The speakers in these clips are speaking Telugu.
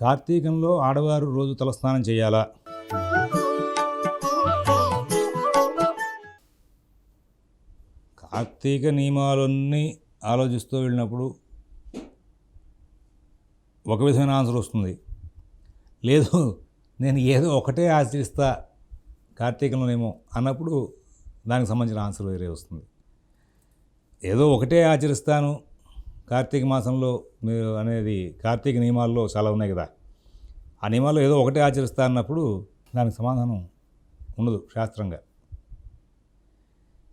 కార్తీకంలో ఆడవారు రోజు తలస్నానం చేయాలా? కార్తీక నియమాలన్నీ ఆలోచిస్తూ వెళ్ళినప్పుడు ఒక విధమైన ఆన్సర్ వస్తుంది. లేదు నేను ఏదో ఒకటే ఆచరిస్తా కార్తీకంలోనేమో అన్నప్పుడు దానికి సంబంధించిన ఆన్సర్ వేరే వస్తుంది. ఏదో ఒకటే ఆచరిస్తాను కార్తీక మాసంలో మీరు అనేది కార్తీక నియమాల్లో చాలా ఉన్నాయి కదా. ఆ నియమాల్లో ఏదో ఒకటే ఆచరిస్తా అన్నప్పుడు దానికి సమాధానం ఉండదు శాస్త్రంగా.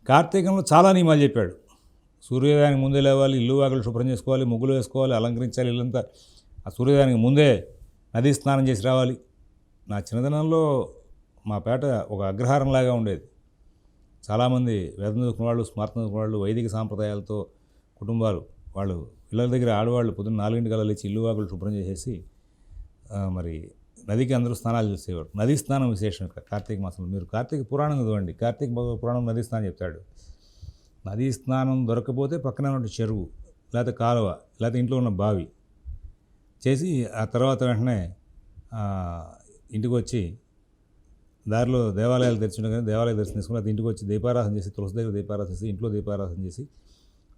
కార్తీకంలో చాలా నియమాలు చెప్పాడు. సూర్యోదయానికి ముందే లేవాలి ఇల్లు వాకిలు శుభ్రం చేసుకోవాలి ముగ్గులు వేసుకోవాలి అలంకరించాలి ఇల్లంతా. ఆ సూర్యోదయానికి ముందే నదీ స్నానం చేసి రావాలి. నా చిన్నతనంలో మా పేట ఒక అగ్రహారంలాగా ఉండేది. చాలామంది వేదం చదువుకున్న వాళ్ళు స్మార్తం చదువుకున్న వాళ్ళు వైదిక సాంప్రదాయాలతో కుటుంబాలు వాళ్ళు పిల్లల దగ్గర ఆడవాళ్ళు పొద్దున్న నాలుగింటి కల్లా లేచి ఇల్లు వాకులు శుభ్రం చేసేసి మరి నదికి అందరూ స్నానాలు చేసేవాడు నదీ స్నానం విశేషం ఇక్కడ కార్తీక మాసంలో. మీరు కార్తీక పురాణం చదవండి. కార్తీక పురాణం నదీ స్నానం చెప్తాడు. నదీ స్నానం దొరకకపోతే పక్కన ఉన్న చెరువు లేకపోతే కాలువ లేకపోతే ఇంట్లో ఉన్న బావి చేసి ఆ తర్వాత వెంటనే ఇంటికి వచ్చి దారిలో దేవాలయాలు తెరిచిన కానీ దేవాలయాలు దర్శనం చేసుకుని అది ఇంటికి వచ్చి దీపారాధన చేసి తులసి దగ్గర దీపారాధన చేసి ఇంట్లో దీపారాధన చేసి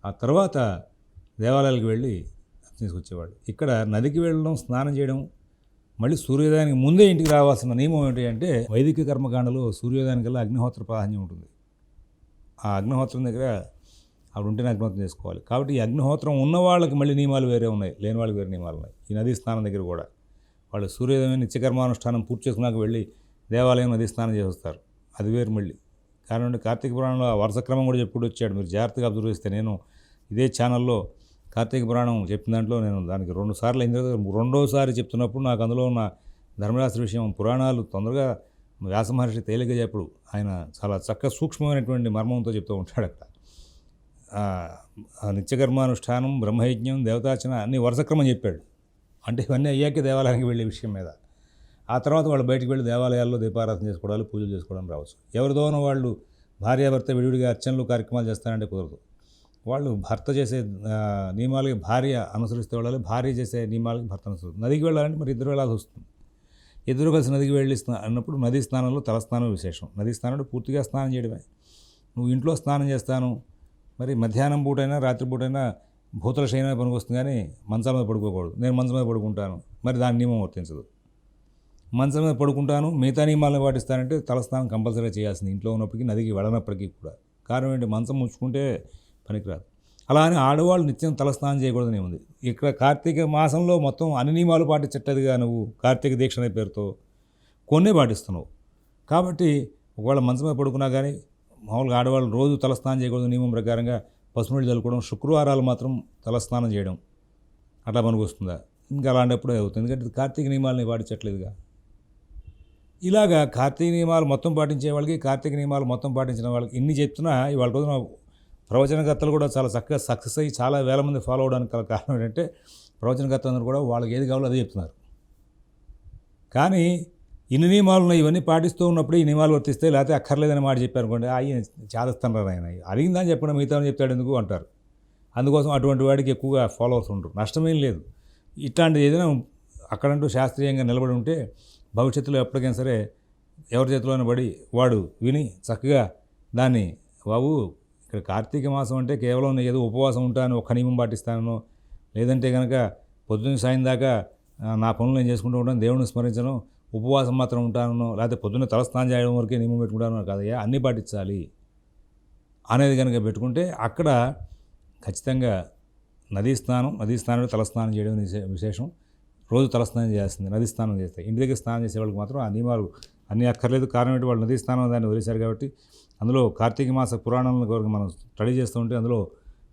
ఆ తర్వాత దేవాలయాలకు వెళ్ళి తీసుకొచ్చేవాడు. ఇక్కడ నదికి వెళ్ళడం స్నానం చేయడం మళ్ళీ సూర్యోదయానికి ముందే ఇంటికి రావాల్సిన నియమం ఏంటి అంటే వైదిక కర్మకాండలో సూర్యోదయానికల్లా అగ్నిహోత్ర ప్రాధాన్యం ఉంటుంది. ఆ అగ్నిహోత్రం దగ్గర అప్పుడు ఉంటేనే అగ్నిహోత్రం చేసుకోవాలి. కాబట్టి ఈ అగ్నిహోత్రం ఉన్న వాళ్ళకి మళ్ళీ నియమాలు వేరే ఉన్నాయి లేని వాళ్ళకి వేరే నియమాలు ఉన్నాయి. ఈ నదీ స్నానం దగ్గర కూడా వాళ్ళు సూర్యోదయం నిత్యకర్మానుష్ఠానం పూర్తి చేసుకున్నాక వెళ్ళి దేవాలయం నదీ స్నానం చేసి వస్తారు అది వేరు మళ్ళీ. కారణం కార్తీక పురాణంలో ఆ వరుస క్రమం కూడా చెప్పుకుంటూ వచ్చాడు. మీరు జాగ్రత్తగా అబ్జర్వ్ చేస్తే నేను ఇదే ఛానల్లో కార్తీక పురాణం చెప్పిన దాంట్లో నేను దానికి రెండు సార్లు అయిన తర్వాత రెండోసారి చెప్తున్నప్పుడు నాకు అందులో ఉన్న ధర్మరాశి విషయం పురాణాలు తొందరగా వ్యాస మహర్షి తేలిక చెప్పుడు. ఆయన చాలా చక్క సూక్ష్మమైనటువంటి మర్మంతో చెప్తూ ఉంటాడు అక్కడ. నిత్యకర్మానుష్ఠానం బ్రహ్మయజ్ఞం దేవతార్చన అన్ని వరుసక్రమం చెప్పాడు. అంటే ఇవన్నీ అయ్యాకే దేవాలయానికి వెళ్ళే విషయం మీద. ఆ తర్వాత వాళ్ళు బయటికి వెళ్ళి దేవాలయాల్లో దీపారాధన చేసుకోవడాలు పూజలు చేసుకోవడం రావచ్చు. ఎవరిదోనో వాళ్ళు భార్యాభర్త విడివిడిగా అర్చనలు కార్యక్రమాలు చేస్తారంటే కుదరదు. వాళ్ళు భర్త చేసే నియమాలకి భార్య అనుసరిస్తే వెళ్ళాలి భార్య చేసే నియమాలకి భర్త అనుసరిస్తుంది. నదికి వెళ్ళాలంటే మరి ఇద్దరు వెళ్ళాల్సి వస్తుంది. ఇద్దరు కలిసి నదికి వెళ్ళి అన్నప్పుడు నదీ స్నానంలో తలస్నానం విశేషం. నదీ స్నానంలో పూర్తిగా స్నానం చేయడమే. నువ్వు ఇంట్లో స్నానం చేస్తాను. మరి మధ్యాహ్నం పూటైనా రాత్రి పూటైనా భూతల శయన పనికొస్తుంది కానీ మంచం మీద పడుకోకూడదు. నేను మంచం మీద పడుకుంటాను. మరి దాని నియమం వర్తించదు. మంచం మీద పడుకుంటాను. మిగతా నియమాలను పాటిస్తానంటే తలస్నానం కంపల్సరీగా చేయాల్సింది. ఇంట్లో ఉన్నప్పటికీ నదికి వెళ్ళనప్పటికీ కూడా. కారణం ఏంటి? మంచం ఉంచుకుంటే పనికిరాదు. అలా అని ఆడవాళ్ళు నిత్యం తలస్నానం చేయకూడదని ఉంది. ఇక్కడ కార్తీక మాసంలో మొత్తం అన్ని నియమాలు పాటించట్టదిగా నువ్వు కార్తీక దీక్ష అనే పేరుతో. కొన్నే పాటిస్తున్నావు. కాబట్టి ఒకవేళ మంచం పడుకున్నా కానీ మామూలుగా ఆడవాళ్ళు రోజు తలస్నానం చేయకూడదు నియమం ప్రకారంగా పసుపునీళ్ళు చల్లుకోవడం శుక్రవారాలు మాత్రం తలస్నానం చేయడం అట్లా పనికొస్తుందా? ఇంకా అలాంటప్పుడే అవుతుంది ఎందుకంటే కార్తీక నియమాలని పాటించట్లేదుగా. ఇలాగా కార్తీక నియమాలు మొత్తం పాటించే వాళ్ళకి కార్తీక నియమాలు మొత్తం పాటించిన వాళ్ళకి ఇన్ని చెప్తున్నా ఇవాళ రోజున ప్రవచనకర్తలు కూడా చాలా చక్కగా సక్సెస్ అయ్యి చాలా వేల మంది ఫాలో అవడానికి గల కారణం ఏంటంటే ప్రవచనకర్తలందరూ కూడా వాళ్ళకి ఏది కావాలో అదే చెప్తున్నారు. కానీ ఇన్ని నియమాలు ఉన్నాయి ఇవన్నీ పాటిస్తూ ఉన్నప్పుడు ఈ నియమాలు వర్తిస్తే లేకపోతే అక్కర్లేదని మాట చెప్పారు అనుకోండి ఆయన చేదస్తున్నారు ఆయన అడిగిందని చెప్పడం మిగతా చెప్తాడు ఎందుకు అంటారు. అందుకోసం అటువంటి వాడికి ఎక్కువగా ఫాలోవర్స్ ఉండరు. నష్టమేం లేదు. ఇట్లాంటిది ఏదైనా అక్కడంటూ శాస్త్రీయంగా నిలబడి ఉంటే భవిష్యత్తులో ఎప్పటికైనా సరే ఎవరి చేతిలోనే పడి వాడు విని చక్కగా దాన్ని బాబు ఇక్కడ కార్తీక మాసం అంటే కేవలం ఏదో ఉపవాసం ఉంటాను ఒక్క నియమం పాటిస్తాను లేదంటే కనుక పొద్దున్న సాయం దాకా నా పనులు నేను చేసుకుంటూ ఉంటాను దేవుడిని స్మరించను ఉపవాసం మాత్రం ఉంటాను లేకపోతే పొద్దున్న తలస్నానం చేయడం వరకే నియమం పెట్టుకుంటాను కాదయ్యా అన్నీ పాటించాలి అనేది కనుక పెట్టుకుంటే అక్కడ ఖచ్చితంగా నదీ స్నానం నదీ స్నానం తలస్నానం చేయడం విశే- విశేషం. రోజు తలస్నానం చేయాల్సింది నదీ స్నానం చేస్తే. ఇంటి దగ్గర స్నానం చేసే వాళ్ళకి మాత్రం ఆ నియమాలు అన్నీ అక్కర్లేదు. కారణం ఏంటి? వాళ్ళు నదీ స్నానం దాన్ని వదిలేశారు కాబట్టి అందులో కార్తీక మాస పురాణాలను కొరకు మనం స్టడీ చేస్తూ ఉంటే అందులో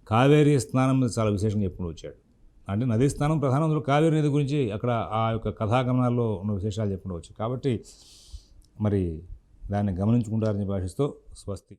కావేరీ స్నానం మీద చాలా విశేషంగా చెప్పుకుంటూ వచ్చాడు. అంటే నదీ స్నానం ప్రధానం అందులో కావేరీ నది గురించి అక్కడ ఆ యొక్క కథాగమనాల్లో ఉన్న విశేషాలు చెప్పుకుంటూ వచ్చు కాబట్టి మరి దాన్ని గమనించుకుంటారని భాషిస్తూ స్వస్తి.